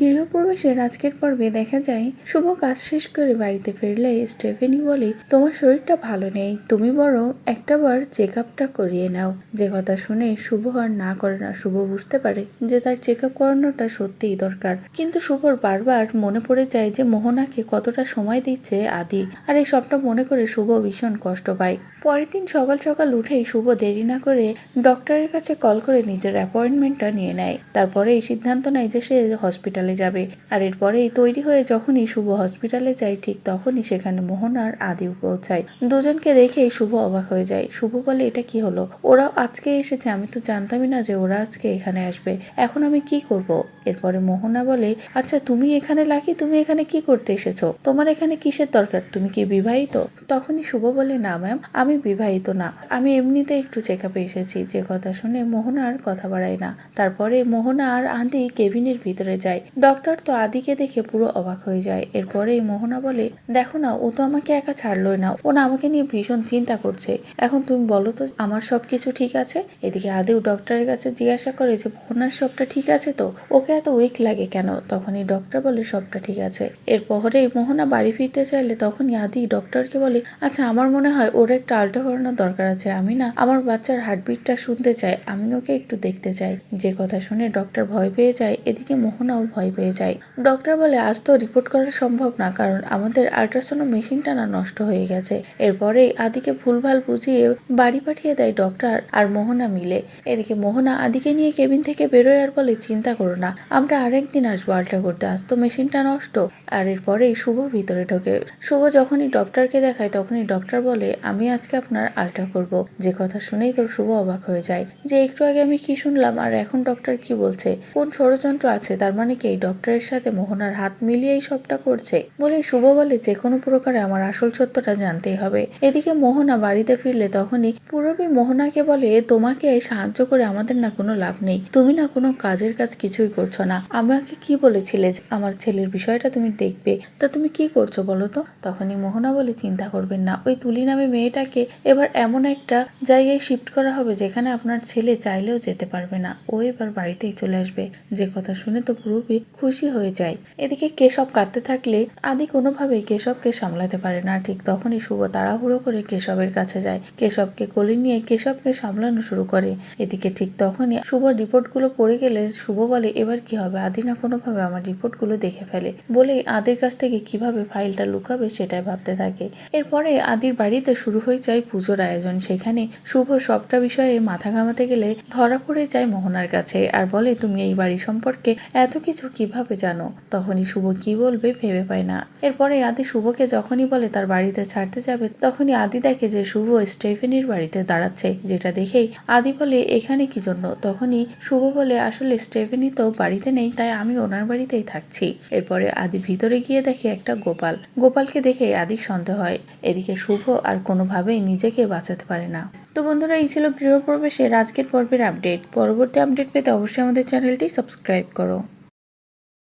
গৃহপ্রবেশের আজকের পর্বে দেখা যায়, শুভ কাজ শেষ করে বাড়িতে ফিরলে স্টেফেনি বলে, তোমার শরীরটা ভালো নেই, তুমি বরং একটাবার চেক আপটা করিয়ে নাও। যে কথা শুনে শুভ আর না করে না শুভ বুঝতে পারে যে তার চেক আপ করানোটা সত্যিই দরকার। কিন্তু শুভর বারবার মনে পড়ে যায় যে মোহনাকে কতটা সময় দিচ্ছে আদি, আর এই সবটা মনে করে শুভ ভীষণ কষ্ট পায়। পরের দিন সকাল সকাল উঠেই শুভ দেরি না করে ডক্টরের কাছে কল করে নিজের অ্যাপয়েন্টমেন্টটা নিয়ে নেয়। তারপরে এই সিদ্ধান্ত নেয় যে সে হসপিটালে যাবে। আর এরপরেই তৈরি হয়ে যখনই শুভ হসপিটালে যায়, ঠিক তখনই সেখানে মোহন আর আদিও পৌঁছায়। দুজনকে দেখেই শুভ অবাক হয়ে যায়। শুভ বলে, এটা কি হলো? ওরা আজকে এসেছে। আমি তো জানতামই না যে ওরা আজকে এখানে আসবে। এখন আমি কি করব? এরপরে মোহনা বলে আচ্ছা তুমি এখানে লাকি? তুমি এখানে কি করতে এসেছ? তোমার এখানে কিসের দরকার? তুমি কি বিবাহিত? তখনই শুভ বলে, না, ম্যাম, আমি বিবাহিত না। আমি এমনিতে একটু চেক আপে এসেছি। যে কথা শুনে মোহনা আর কথা বাড়ায় না। তারপরে মোহনা আর আদি কেবিনের ভিতরে যায়। ডক্টর তো আদিকে দেখে পুরো অবাক হয়ে যায়। এরপরেই মোহনা বলে, দেখো না, ও তো আমাকে একা ছাড়লোই না। ও না আমাকে নিয়ে ভীষণ চিন্তা করছে। এখন তুমি বলো তো, আমার সব কিছু ঠিক আছে? এদিকে আদিও ডক্টরের কাছে জিজ্ঞাসা করে যে, মোহনার সবটা ঠিক আছে তো? ওকে এত উইক লাগে কেন? তখনই ডক্টর বলে, সবটা ঠিক আছে। এরপরেই মোহনা বাড়ি ফিরতে চাইলে তখনই আদি ডক্টরকে বলে আচ্ছা আমার মনে হয় ওর একটা আলট্রা করানোর দরকার আছে। আমি না, আমার বাচ্চার হার্টবিটটা শুনতে চাই। আমি ওকে একটু দেখতে চাই। যে কথা শুনে ডক্টর ভয় পেয়ে যায়। এদিকে মোহনাও ভয় পেয়ে যায় ডক্টর বলে, আজ তো রিপোর্ট করা সম্ভব না, কারণ আমাদের আল্ট্রাসাউন্ড মেশিনটা না নষ্ট হয়ে গেছে। এরপরে আদিকে ভুলভাল বুঝিয়ে বাড়ি পাঠিয়ে দেয় ডক্টর আর মোহনা মিলে। এদিকে মোহনা আদিকে নিয়ে কেবিন থেকে বেরোয় আর বলে, চিন্তা করো না, আমরা আরেকদিন আসব আলট্রা করতে। আজ তো মেশিনটা নষ্ট। আর এরপরেই শুভ ভিতরে ঢোকে। শুভ যখনই ডক্টরকে দেখায়, তখনই ডক্টর বলে, আমি আজকে আপনার আল্ট্রা করব। যে কথা শুনেই তোর শুভ অবাক হয়ে যায়। যে একটু আগে আমি কি শুনলাম, আর এখন ডক্টর কি বলছে? কোন ষড়যন্ত্র আছে? তার মানে কি এই ডক্টরের সাথে মোহনার হাত মিলিয়েই সবটা করছে। বলে শুভ বলে যে কোনো প্রকারে আমার আসল সত্যটা জানতেই হবে। এদিকে মোহনা বাড়িতে ফিরলে তখনই পূরবী মোহনাকে বলে, তোমাকে সাহায্য করে আমাদের না কোনো লাভ নেই। তুমি না কোনো কাজের কাজ কিছুই করছ না। আমাকে কি বলেছিলে আমার ছেলের বিষয়টা তুমি দেখবে? তা তুমি কি করছ বলো তো? তখনই মোহনা বলে, চিন্তা করবেন না। ওই তুলি নামে মেয়েটাকে এবার এমন একটা জায়গায় শিফট করা হবে যেখানে আপনার ছেলে চাইলেও যেতে পারবে না। ও এবার বাড়িতেই চলে আসবে। যে কথা শুনে তো পুরোপুরি খুশি হয়ে যায়। এদিকে কেশব কাঁদতে থাকলে আদি কোনোভাবেই কেশবকে সামলাতে পারে না। ঠিক তখনই শুভ তাড়াহুড়ো করে কেশবের কাছে যায়। কেশবকে কোলে নিয়ে কেশবকে সামলানো শুরু করে। এদিকে ঠিক তখনই শুভ রিপোর্টগুলো পড়ে গেলে শুভ বলে, এবার কি হবে? আদি না কোনোভাবে আমার রিপোর্টগুলো দেখে ফেলে? বলেই আদির কাছ থেকে কীভাবে ফাইলটা লুকাবে সেটাই ভাবতে থাকে। এরপরে আদির বাড়িতে শুরু হয়ে যায় পুজোর আয়োজন। সেখানে শুভ সবটা বিষয়ে মাথা ঘামাতে গেলে ধরা পড়ে যায় মোহনার কাছে। আর বলে, তুমি এই বাড়ি সম্পর্কে এত কিছু কীভাবে জানো? তখনই শুভ কি বলবে ভেবে পায় না। এরপরে আদি শুভকে যখনই বলে তার বাড়িতে ছাড়তে যাবে, তখনই আদি দেখে যে শুভ স্টেফেনির বাড়িতে দাঁড়াচ্ছে, যেটা দেখেই আদি বলে, এখানে কি জন্য? তখনই শুভ বলে, আসলে স্টেফেনি তো বাড়িতে নেই, তাই আমি ওনার বাড়িতেই থাকছি। এরপরে আদি ভিতরে গিয়ে দেখে একটা গোপাল। গোপালকে দেখে আদি সন্দেহ হয়। এদিকে শুভ আর কোনোভাবেই নিজেকে বাঁচাতে পারে না। তো বন্ধুরা, এই ছিল গৃহপ্রবেশের আজকের পর্বের আপডেট। পরবর্তী আপডেট পেতে অবশ্যই আমাদের চ্যানেলটি সাবস্ক্রাইব করো।